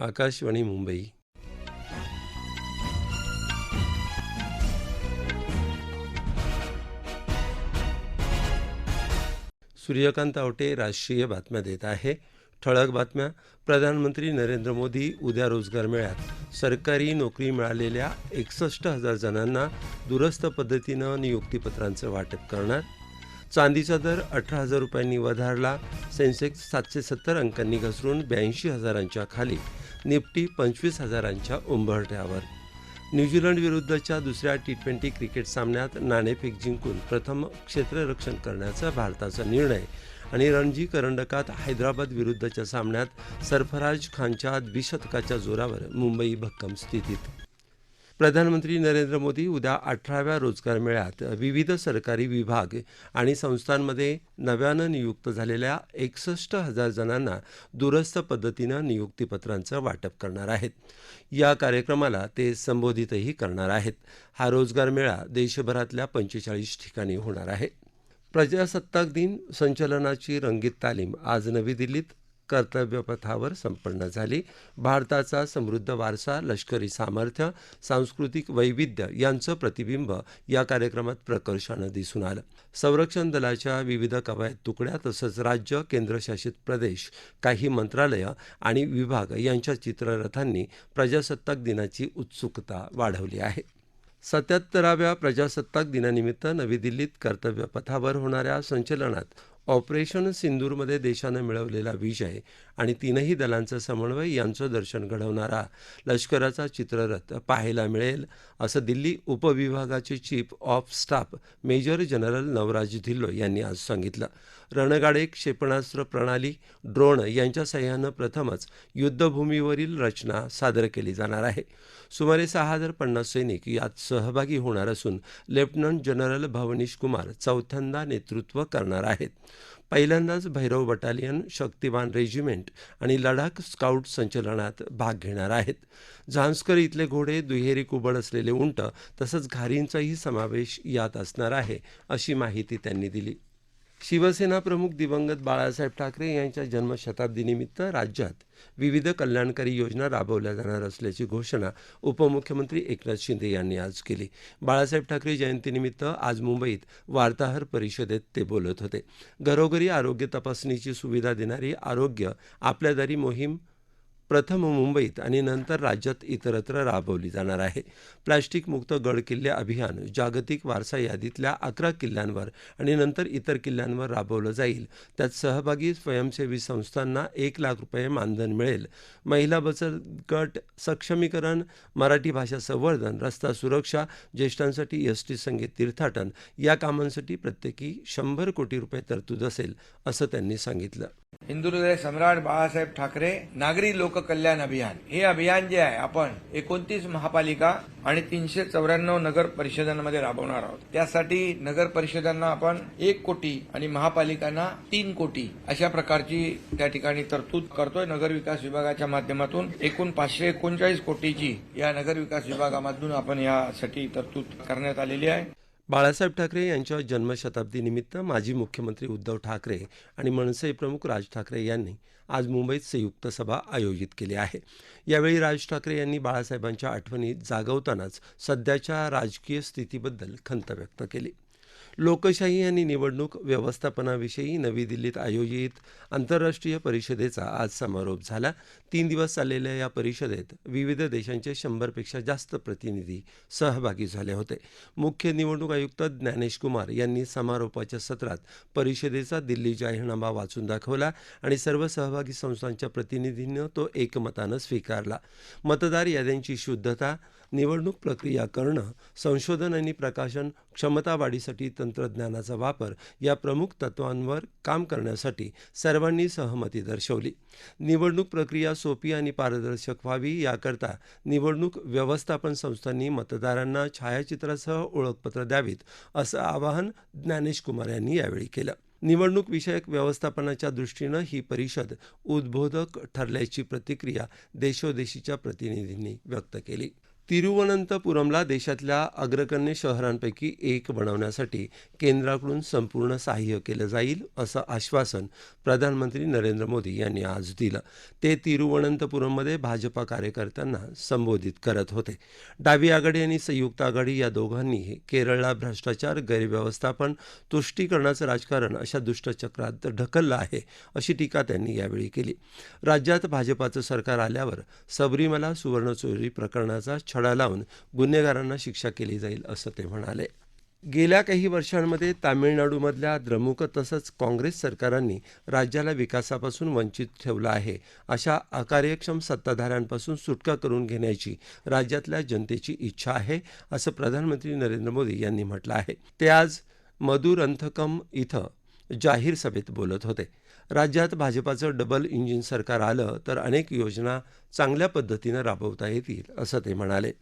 आकाशवाणी मुंबई. सूर्यकांत आवटे राष्ट्रीय बातम्या देत आहे. ठळक बातम्या. प्रधानमंत्री नरेंद्र मोदी उद्या रोजगार मेळ्यात. सरकारी नोकरी मिळालेल्या एकसष्ट हजार जणांना दुरस्त पद्धतीनं नियुक्तीपत्रांचं वाटप करणार. चांदीचा दर अठरा हजार रुपयांनी वधारला. सेन्सेक्स सातशे सत्तर अंकांनी घसरून ब्याऐंशी हजारांच्या खाली. निफ्टी पंचवीस हजारांच्या उंबरठ्यावर. न्यूझीलंड विरुद्धच्या दुसऱ्या टी ट्वेंटी क्रिकेट सामन्यात नाणेफेक जिंकून प्रथम क्षेत्ररक्षण करण्याचा भारताचा निर्णय आणि रणजी करंडकात हैदराबाद विरुद्धच्या सामन्यात सरफराज खानच्या द्विशतकाच्या जोरावर मुंबई भक्कम स्थितीत. प्रधानमंत्री नरेंद्र मोदी उद्या अठराव्या रोजगार मेळ्यात विविध सरकारी विभाग आणि संस्थांमध्ये नव्यानं नियुक्त झालेल्या एकसष्ट हजार जणांना दूरस्थ पद्धतीनं नियुक्तीपत्रांचं वाटप करणार आहेत. या कार्यक्रमाला ते संबोधितही करणार आहेत. हा रोजगार मेळा देशभरातल्या पंचेचाळीस ठिकाणी होणार आहे. प्रजासत्ताक दिन संचलनाची रंगीत तालीम आज नवी दिल्लीत कर्तव्यपथावर संपन्न झाली. भारताचा समृद्ध वारसा लष्करी सामर्थ्य सांस्कृतिक वैविध्य यांचं प्रतिबिंब या कार्यक्रमात प्रकर्षानं दिसून आलं. संरक्षण दलाच्या विविध कवायत तुकड्या तसंच राज्य केंद्रशासित प्रदेश काही मंत्रालयं आणि विभाग यांच्या चित्ररथांनी प्रजासत्ताक दिनाची उत्सुकता वाढवली आहे. सत्याहत्तराव्या प्रजासत्ताक दिनानिमित्त नवी दिल्लीत कर्तव्यपथावर होणाऱ्या संचलनात ऑपरेशन सिंदूरमध्ये देशानं मिळवलेला विजय आणि तीनही दलांचं समन्वय यांचं दर्शन घडवणारा लष्कराचा चित्ररथ पाहायला मिळेल असं Delhi उपविभागाचे chief of staff major general Navraj Dhillon यांनी आज सांगितलं. रणगाडे क्षेपणास्त्र प्रणाली ड्रोन यांच्या सहाय्यानं प्रथमच युद्धभूमीवरील रचना सादर केली जाणार आहे. सुमारे सहा हजार पन्नास सैनिक यात सहभागी होणार असून लेफ्टनंट जनरल भवनीश कुमार चौथ्यांदा नेतृत्व करणार आहेत. पहिल्यांदाच भैरव बटालियन शक्तिवान रेजिमेंट आणि लडाख स्काउट संचलनात भाग घेणार आहेत. झांस्कर इथले घोडे दुहेरी कुबड असलेले उंट तसंच घारींचाही समावेश यात असणार आहे अशी माहिती त्यांनी दिली. शिवसेना प्रमुख दिवंगत बाळासाहेब ठाकरे यांच्या जन्मशताब्दीनिमित्त राज्यात विविध कल्याणकारी योजना राबवल्या जाणार असल्याची घोषणा उपमुख्यमंत्री एकनाथ शिंदे यांनी आज केली. बाळासाहेब ठाकरे जयंतीनिमित्त आज मुंबईत वार्ताहर परिषदेत ते बोलत होते. घरोघरी आरोग्य तपासणीची सुविधा देणारी आरोग्य आपल्या दारी मोहीम प्रथम मुंबईत आणि नंतर राज्यात इतरत्र राबवली जाणार आहे. प्लास्टिकमुक्त गडकिल्ले गड किल्ले अभियान जागतिक वारसा यादीतल्या अकरा किल्ल्यांवर आणि नंतर इतर किल्ल्यांवर राबवलं जाईल. त्यात सहभागी स्वयंसेवी संस्थांना एक लाख रुपये मानधन मिळेल. महिला बचत गट सक्षमीकरण मराठी भाषा संवर्धन रस्ता सुरक्षा ज्येष्ठांसाठी एस टी संगीत तीर्थाटन या कामांसाठी प्रत्येकी शंभर कोटी रुपये तरतूद असेल असं त्यांनी सांगितलं. हिंदुहृदय सम्राट बाळासाहेब ठाकरे नागरी लोककल्याण अभियान. हे अभियान जे आहे आपण एकोणतीस महापालिका आणि तीनशे चौऱ्याण्णव नगर परिषदांमध्ये राबवणार आहोत. त्यासाठी नगर परिषदांना आपण एक कोटी आणि महापालिकांना तीन कोटी अशा प्रकारची त्या ठिकाणी तरतूद करतोय. नगर विकास विभागाच्या माध्यमातून एकूण पाचशे एकोणचाळीस कोटीची या नगर विकास विभागामधून आपण यासाठी तरतूद करण्यात आलेली आहे. बाळासाहेब ठाकरे यांच्या जन्मशताब्दीनिमित्त माजी मुख्यमंत्री उद्धव ठाकरे आणि मनसे प्रमुख राज ठाकरे यांनी आज मुंबईत संयुक्त सभा आयोजित केली आहे. यावेळी राज ठाकरे यांनी बाळासाहेबांच्या आठवणी जागवतानाच सध्याच्या राजकीय स्थितीबद्दल खंत व्यक्त केली. लोकशाही आणि निवडणूक व्यवस्थापनाविषयी नवी दिल्लीत आयोजित आंतरराष्ट्रीय परिषदेचा आज समारोप झाला. तीन दिवस चाललेल्या या परिषदेत विविध देशांचे शंभरपेक्षा जास्त प्रतिनिधी सहभागी झाले होते. मुख्य निवडणूक आयुक्त ज्ञानेश कुमार यांनी समारोपाच्या सत्रात परिषदेचा दिल्ली जाहीरनामा वाचून दाखवला आणि सर्व सहभागी संस्थांच्या प्रतिनिधींनी तो एकमतानं स्वीकारला. मतदार याद्यांची शुद्धता निवडणूक प्रक्रिया करणं संशोधन आणि प्रकाशन क्षमता वाढीसाठी तंत्रज्ञानाचा वापर या प्रमुख तत्वांवर काम करण्यासाठी सर्वांनी सहमती दर्शवली. निवडणूक प्रक्रिया सोपी आणि पारदर्शक व्हावी याकरता निवडणूक व्यवस्थापन संस्थांनी मतदारांना छायाचित्रासह ओळखपत्र द्यावीत असं आवाहन ज्ञानेश कुमार यांनी यावेळी केलं. निवडणूक विषयक व्यवस्थापनाच्या दृष्टीनं ही परिषद उद्बोधक ठरल्याची प्रतिक्रिया देशोदेशीच्या प्रतिनिधींनी व्यक्त केली. तिरुवनंतपुरमला देशातल्या अग्रगण्य शहरांपैकी एक बनवण्यासाठी केंद्राकडून संपूर्ण सहाय्य केलं जाईल असं आश्वासन प्रधानमंत्री नरेंद्र मोदी यांनी आज दिलं. ते तिरुवनंतपुरममध्ये भाजपा कार्यकर्त्यांना संबोधित करत होते. डावी आघाडी आणि संयुक्त आघाडी या दोघांनीही केरळला भ्रष्टाचार गैरव्यवस्थापन तुष्टीकरणाचं राजकारण अशा दुष्टचक्रात ढकललं आहे अशी टीका त्यांनी यावेळी केली. राज्यात भाजपाचं सरकार आल्यावर सबरीमला सुवर्णचोरी प्रकरणाचा छडा लावून गुन्हेगारांना शिक्षा केली जाईल असं ते म्हणाले. गेल्या काही वर्षांमध्ये तामिळनाडूमधल्या द्रमुक तसंच काँग्रेस सरकारांनी राज्याला विकासापासून वंचित ठेवलं आहे अशा अकार्यक्षम सत्ताधाऱ्यांपासून सुटका करून घेण्याची राज्यातल्या जनतेची इच्छा आहे असं प्रधानमंत्री नरेंद्र मोदी यांनी म्हटलं आहे. ते आज मधुरंथकम इथं जाहीर सभेत बोलत होते. राज्यात भाजपाचं डबल इंजिन सरकार आलं तर अनेक योजना चांगल्या पद्धतीनं राबवता येतील असं ते म्हणाले.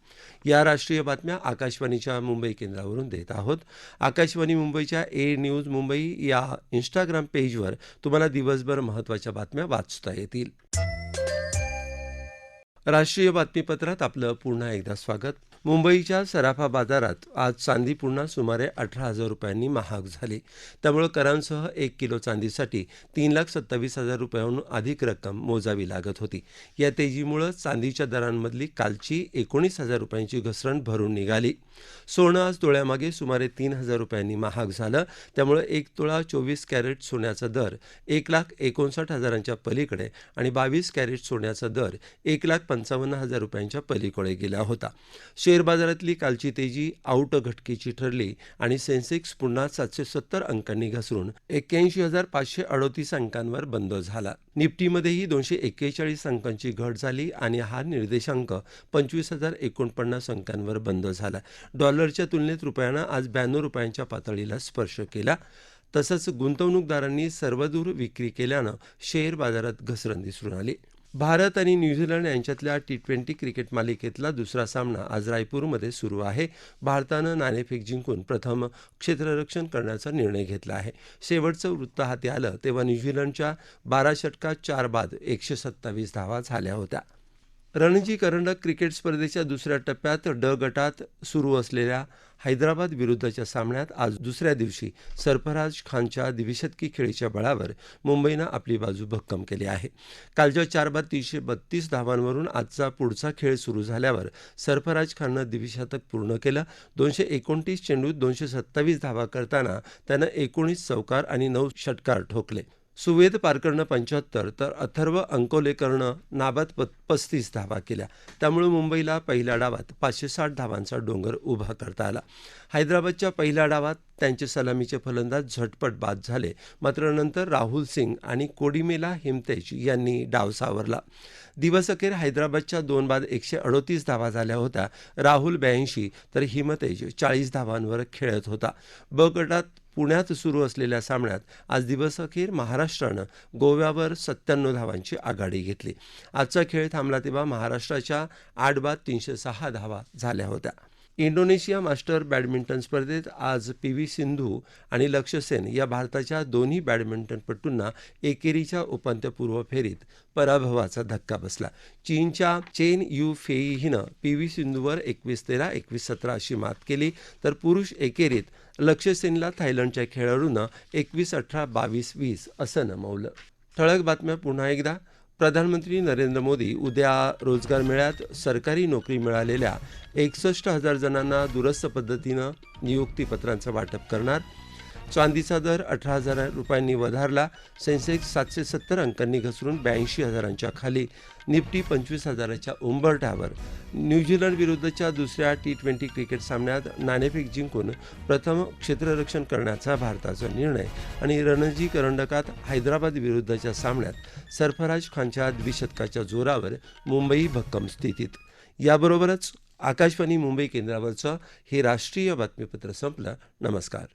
या राष्ट्रीय बातम्या आकाशवाणीच्या मुंबई केंद्रावरून देत आहोत. आकाशवाणी मुंबईच्या ए न्यूज मुंबई या इंस्टाग्राम पेजवर तुम्हाला दिवसभर महत्त्वाच्या बातम्या वाचता येतील. राष्ट्रीय बातमीपत्रात आपलं पुन्हा एकदा स्वागत. मुंबईच्या सराफा बाजारात आज चांदी पुन्हा सुमारे अठरा हजार रुपयांनी महाग झाली. त्यामुळे करांसह एक किलो चांदीसाठी तीन लाख सत्तावीस हजार रुपयांहून अधिक रक्कम मोजावी लागत होती. या तेजीमुळे चांदीच्या दरांमधली कालची एकोणीस हजार रुपयांची घसरण भरून निघाली. सोनं आज तोळ्यामागे सुमारे तीन हजार रुपयांनी महाग झालं. त्यामुळे एक तोळा चोवीस कॅरेट सोन्याचा दर एक लाख एकोणसाठ हजारांच्या पलीकडे आणि बावीस कॅरेट सोन्याचा दर एक लाख पंचावन्न हजार रुपयांच्या पलीकडे गेला होता. शेअर बाजारातली कालची तेजी आऊट घटकेची ठरली आणि सेन्सेक्स पुन्हा सातशे सत्तर अंकांनी घसरून एक्क्याऐंशी हजार पाचशे अडोतीस अंकांवर बंद झाला. निफ्टीमध्येही दोनशे एक्केचाळीस अंकांची घट झाली आणि हा निर्देशांक पंचवीस हजार एकोणपन्नास अंकांवर बंद झाला. डॉलरच्या तुलनेत रुपयानं आज ब्याण्णव रुपयांच्या पातळीला स्पर्श केला. तसंच गुंतवणूकदारांनी सर्वदूर विक्री केल्यानं शेअर बाजारात घसरण दिसून आली. भारत आणि न्यूझीलंड यांच्यातल्या टी ट्वेंटी क्रिकेट मालिकेतला दुसरा सामना आज रायपूरमध्ये सुरू आहे. भारतानं नाणेफेक जिंकून प्रथम क्षेत्ररक्षण करण्याचा निर्णय घेतला आहे. शेवटचं वृत्त हाती आलं तेव्हा न्यूझीलंडच्या बारा षटकात चार बाद एकशे सत्तावीस धावा झाल्या होत्या. रणजी करंडक क्रिकेट स्पर्धेच्या दुसऱ्या टप्प्यात ड गटात सुरू असलेल्या हैदराबाद विरुद्धच्या सामन्यात आज दुसऱ्या दिवशी सरफराज खानच्या द्विशतकी खेळीच्या बळावर मुंबईनं आपली बाजू भक्कम केली आहे. कालच्या चार बाद तीनशे बत्तीस धावांवरून आजचा पुढचा खेळ सुरू झाल्यावर सरफराज खाननं द्विशतक पूर्ण केलं. दोनशे एकोणतीस चेंडूत दोनशे सत्तावीस धावा करताना त्यानं एकोणीस चौकार आणि नऊ षटकार ठोकले. सुवेद पारकरनं पंच्याहत्तर तर अथर्व अंकोलेकरनं नाबाद प पस्तीस धावा केल्या. त्यामुळे मुंबईला पहिल्या डावात पाचशे साठ धावांचा डोंगर उभा करता आला. हैदराबादच्या पहिल्या डावात त्यांचे सलामीचे फलंदाज झटपट बाद झाले. मात्र नंतर राहुल सिंग आणि कोडिमेला हिमतेज यांनी डाव सावरला. दिवसअखेर हैदराबादच्या दोन बाद एकशे अडोतीस धावा झाल्या होत्या. राहुल ब्याऐंशी तर हिमतेज चाळीस धावांवर खेळत होता. ब गटात पुण्यात सुरू असलेल्या सामन्यात आज दिवसअखेर महाराष्ट्रानं गोव्यावर सत्त्याण्णव धावांची आघाडी घेतली. आजचा खेळ थांबला तेव्हा महाराष्ट्राच्या आठ बाद तीनशे सहा धावा झाल्या होत्या. इंडोनेशिया मास्टर बॅडमिंटन स्पर्धेत आज पी व्ही सिंधू आणि लक्ष्य सेन या भारताच्या दोन्ही बॅडमिंटनपटूंना एकेरीच्या उपांत्यपूर्व फेरीत पराभवाचा धक्का बसला. चीनच्या चेन यू फेई हिनं पी व्ही सिंधूवर एकवीस तेरा एकवीस सतरा अशी मात केली. तर पुरुष एकेरीत लक्ष्य सेनला थायलंडच्या खेळाडूनं एकवीस अठरा बावीस वीस असं नमवलं. ठळक बातम्या पुन्हा एकदा. प्रधानमंत्री नरेंद्र मोदी उद्या रोजगार मेळ्यात सरकारी नोकरी मिळालेल्या एकसष्ट हजार जणांना दूरस्थ पद्धतीनं नियुक्तीपत्रांचं वाटप करणार. चांदीचा दर अठरा हजार रुपयांनी वधारला सेन्सेक्स सातशे सत्तर अंकांनी घसरून ब्याऐंशी हजारांच्या खाली. निफ्टी पंचवीस हजाराच्या उंबरठ्यावर. न्यूझीलंड विरुद्धच्या दुसऱ्या टी ट्वेंटी क्रिकेट सामन्यात नाणेफेक जिंकून प्रथम क्षेत्ररक्षण करण्याचा भारताचा निर्णय आणि रणजी करंडकात हैदराबाद विरुद्धच्या सामन्यात सरफराज खानच्या द्विशतकाच्या जोरावर मुंबई भक्कम स्थितीत. याबरोबरच आकाशवाणी मुंबई केंद्रावरचं हे राष्ट्रीय बातमीपत्र संपलं. नमस्कार.